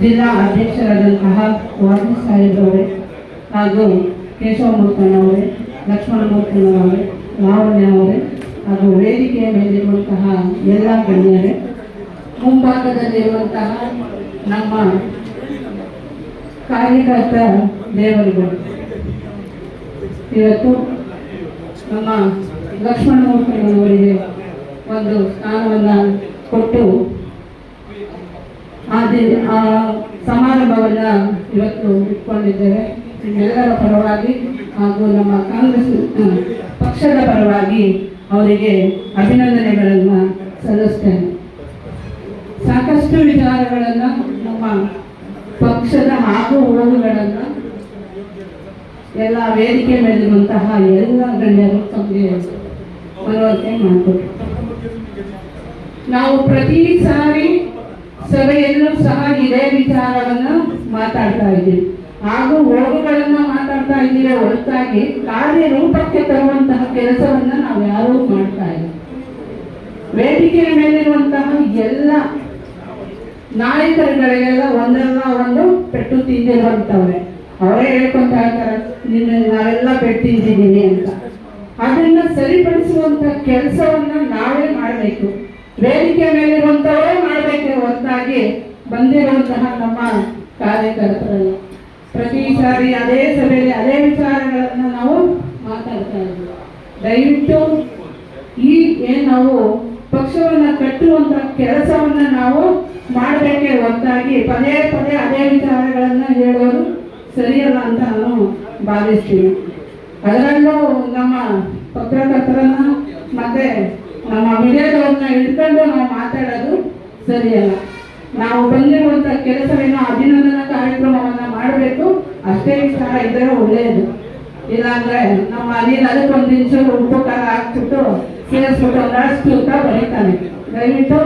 ಜಿಲ್ಲಾ ಅಧ್ಯಕ್ಷರಾದಂತಹ ವಾರ್ಡ್ ಸಾಹೇಬ್ರವರೇ ಹಾಗೂ ಕೇಶವಮೂರ್ತನವರೇ ಲಕ್ಷ್ಮಣಮೂರ್ತನವರೇ ಲಾವಣ್ಯ ಅವರೇ ಹಾಗೂ ವೇದಿಕೆಯ ಮೇಲಿರುವಂತಹ ಎಲ್ಲ ಗಣ್ಯರೇ, ಮುಂಭಾಗದಲ್ಲಿರುವಂತಹ ನಮ್ಮ ಕಾರ್ಯಕರ್ತ ದೇವರುಗಳು. ಇವತ್ತು ನಮ್ಮ ಲಕ್ಷ್ಮಣಮೂರ್ತನವರಿಗೆ ಒಂದು ಸ್ಥಾನವನ್ನು ಕೊಟ್ಟು ಆ ದಿನ ಆ ಸಮಾರಂಭವನ್ನ ಇವತ್ತು ಇಟ್ಕೊಂಡಿದ್ದೇವೆ. ಎಲ್ಲರ ಪರವಾಗಿ ಹಾಗೂ ನಮ್ಮ ಕಾಂಗ್ರೆಸ್ ಪಕ್ಷದ ಪರವಾಗಿ ಅವರಿಗೆ ಅಭಿನಂದನೆಗಳನ್ನು ಸಲ್ಲಿಸ್ತೇನೆ. ಸಾಕಷ್ಟು ವಿಚಾರಗಳನ್ನು ನಮ್ಮ ಪಕ್ಷದ ಹಾಗೂ ಹೋಗುಗಳನ್ನು ಎಲ್ಲ ವೇದಿಕೆ ಮೇಲಿರುವಂತಹ ಎಲ್ಲ ಗಣ್ಯರು ತಮಗೆ ಮನವರಿಕೆ ಮಾಡಿಕೊಟ್ರು. ನಾವು ಪ್ರತಿ ಸಾರಿ ಸಭೆಯಲ್ಲೂ ಸಹ ಇದೇ ವಿಚಾರವನ್ನ ಮಾತಾಡ್ತಾ ಇದ್ದೀವಿ. ಹಾಗೂ ಹೋಗುಗಳನ್ನ ಮಾತಾಡ್ತಾ ಇದ್ದೀವಿ ಹೊರತಾಗಿ ಕಾರ್ಯರೂಪಕ್ಕೆ ತರುವಂತಹ ಕೆಲಸವನ್ನ ನಾವು ಯಾರೂ ಮಾಡ್ತಾ ಇಲ್ಲ. ವೇದಿಕೆಯ ಮೇಲಿರುವಂತಹ ಎಲ್ಲ ನಾಯಕರುಗಳಿಗೆಲ್ಲ ಒಂದಲ್ಲ ಒಂದು ಪೆಟ್ಟು ತಿಂದಿರುವಂತವ್ರೆ ಅವರೇ ಹೇಳ್ಕೊಂತ ಇರ್ತಾರೆ ನಿನ್ನ ನಾವೆಲ್ಲ ಪೆಟ್ಟಿದ್ದೀನಿ ಅಂತ. ಅದನ್ನ ಸರಿಪಡಿಸುವಂತ ಕೆಲಸವನ್ನ ನಾವೇ ಮಾಡಬೇಕು. ವೇದಿಕೆ ಮೇಲಿರುವಂತವರೇ ಹೊರತಾಗಿ ಬಂದಿರುವಂತಹ ನಮ್ಮ ಕಾರ್ಯಕರ್ತರಲ್ಲಿ ಪ್ರತಿ ಸಾರಿ ಅದೇ ಸಭೆಯಲ್ಲಿ ಅದೇ ವಿಚಾರಗಳನ್ನ ನಾವು ಮಾತಾಡ್ತಾ ಇದ್ವಿ ದಯವಿಟ್ಟು ಈ ಏನು ನಾವು ಪಕ್ಷವನ್ನ ಕಟ್ಟುವಂತ ಕೆಲಸವನ್ನ ನಾವು ಮಾಡಬೇಕೆ ಒತ್ತಾಗಿ ಪದೇ ಪದೇ ಅದೇ ವಿಚಾರಗಳನ್ನ ಹೇಳೋದು ಸರಿಯಲ್ಲ ಅಂತ ನಾನು ಭಾವಿಸ್ತೀನಿ. ಅದರಲ್ಲೂ ನಮ್ಮ ಪತ್ರಕರ್ತರನ್ನ ಮತ್ತೆ ನಮ್ಮ ಮೀಡಿಯಾದವ್ರನ್ನ ಹಿಡ್ಕೊಂಡು ನಾವು ಮಾತಾಡೋದು ಸರಿಯಲ್ಲ. ನಾವು ಬಂದಿರುವಂತ ಕೆಲಸವೇನೋ ಅಭಿನಂದನಾ ಕಾರ್ಯಕ್ರಮವನ್ನ ಮಾಡಬೇಕು ಅಷ್ಟೇ ವಿಚಾರ ಇದ್ದರೆ ಒಳ್ಳೆಯದು. ಇಲ್ಲಾಂದ್ರೆ ನಮ್ಮ ಅನಿಲ್ ಅದಕ್ಕೆ ಒಂದು ನಿಮಿಷ ಉಪಕಾರ ಹಾಕ್ಬಿಟ್ಟು ಸೇರಿಸ್ಬಿಟ್ಟು ಒಂದಷ್ಟು ಅಂತ ಬರೀತಾನೆ. ದಯವಿಟ್ಟು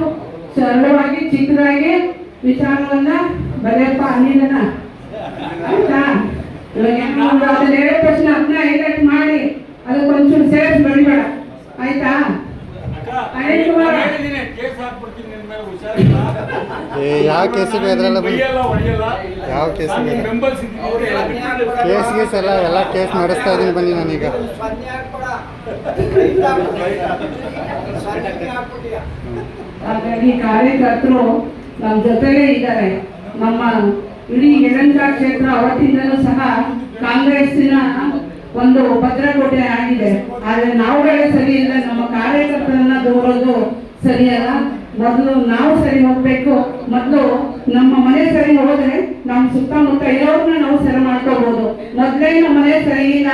ಸರಳವಾಗಿ ಚಿಕ್ಕದಾಗಿ ವಿಚಾರವನ್ನ ಬರೆಯಪ್ಪ ಅನಿಲನ. ಆಯ್ತಾ? ಅದನ್ನ ಹೇಳಿದ ತಕ್ಷಣ ಅದನ್ನ ಹೈಲೈಟ್ ಮಾಡಿ ಅದಕ್ಕೊಂಚೂರು ಸೇರಿಸಿ ಬರಿಬೇಡ. ಆಯ್ತಾ? ಅನಿಲ್ ಏ ಯಾವ ಕೇಸಿಗೆ ಎದ್ರಲ್ಲ. ಯಾವ ಕೇಸಿಗೆ ಇದ್ದೀನಿ. ಕೇಸ್ ಗೀಸ್ ಎಲ್ಲ ಎಲ್ಲ ಕೇಸ್ ನಡೆಸ್ತಾ ಇದೀನಿ ಬನ್ನಿ ನಾನೀಗ. ಹಾಗಾಗಿ ಕಾರ್ಯಕರ್ತರು ನಮ್ಮ ಜೊತೆಲೇ ಇದ್ದಾರೆ. ನಮ್ಮ ಇಡೀ ಯಲಹಂಕ ಕ್ಷೇತ್ರ ಅವತ್ತಿಂದಲೂ ಸಹ ಕಾಂಗ್ರೆಸ್ಸಿನ ಒಂದು ಭದ್ರಕೋಟೆ ಆಗಿದೆ. ಆದರೆ ನಾವುಗಳೇ ಸರಿ ಇಲ್ಲ ನಮ್ಮ ಕಾರ್ಯಕರ್ತರನ್ನ ದೂರೋದು ಸರಿಯಲ್ಲ? ಮೊದಲು ನಾವು ಸರಿ ಹೋಗ್ಬೇಕು. ಮೊದಲು ನಮ್ಮ ಮನೆ ಸರಿ ಹೋದ್ರೆ ನಮ್ಮ ಸುತ್ತಮುತ್ತ ಇರೋರ್ನ ನಾವು ಸರಿ ಮಾಡ್ಕೋಬಹುದು ಮೊದಲೇ ನಮ್ಮ ಮನೆ ಸರಿ ಇಲ್ಲ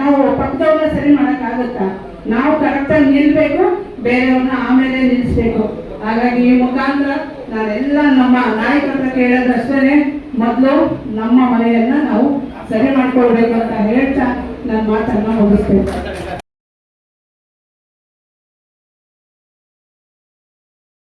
ನಾವು ಪಕ್ಕದವ್ರನ್ನ ಸರಿ ಮಾಡಕ್ಕಾಗುತ್ತಾ? ನಾವು ಕರೆಕ್ಟಾಗಿ ನಿಲ್ಬೇಕು, ಬೇರೆಯವ್ರನ್ನ ಆಮೇಲೆ ನಿಲ್ಲಿಸ್ಬೇಕು. ಹಾಗಾಗಿ ಈ ಮುಖಾಂತರ ನಾನೆಲ್ಲ ನಮ್ಮ ನಾಯಕರನ್ನ ಕೇಳೋದಷ್ಟೇ ಮೊದಲು ನಮ್ಮ ಮನೆಯನ್ನ ನಾವು ಸರಿ ಮಾಡ್ಕೊಳ್ಬೇಕು ಅಂತ ಹೇಳ್ತಾ ನನ್ನ ಮಾತನ್ನ ಮುಗಿಸ್ತೇನೆ.